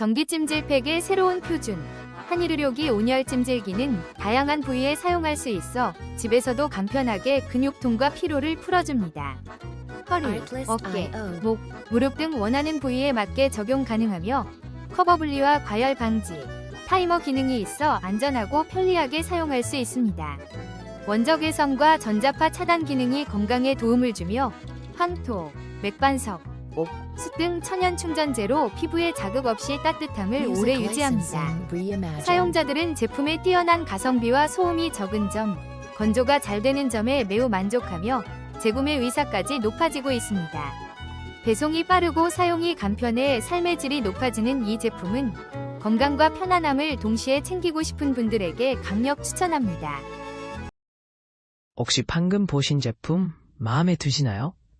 전기 찜질팩의 새로운 표준. 한일의료기 온열 찜질기는 다양한 부위에 사용할 수 있어 집에서도 간편하게 근육통과 피로를 풀어줍니다. 허리, 어깨. 목, 무릎 등 원하는 부위에 맞게 적용 가능하며 커버 분리와 과열 방지, 타이머 기능이 있어 안전하고 편리하게 사용할 수 있습니다. 원적 개선과 전자파 차단 기능이 건강에 도움을 주며 황토, 맥반석, 옥, 숯등 천연 충전재로 피부에 자극 없이 따뜻함을 오래 유지합니다. 사용자들은 제품의 뛰어난 가성비와 소음이 적은 점, 건조가 잘 되는 점에 매우 만족하며 재구매 의사까지 높아지고 있습니다. 배송이 빠르고 사용이 간편해 삶의 질이 높아지는 이 제품은 건강과 편안함을 동시에 챙기고 싶은 분들에게 강력 추천합니다. 혹시 방금 보신 제품 마음에 드시나요?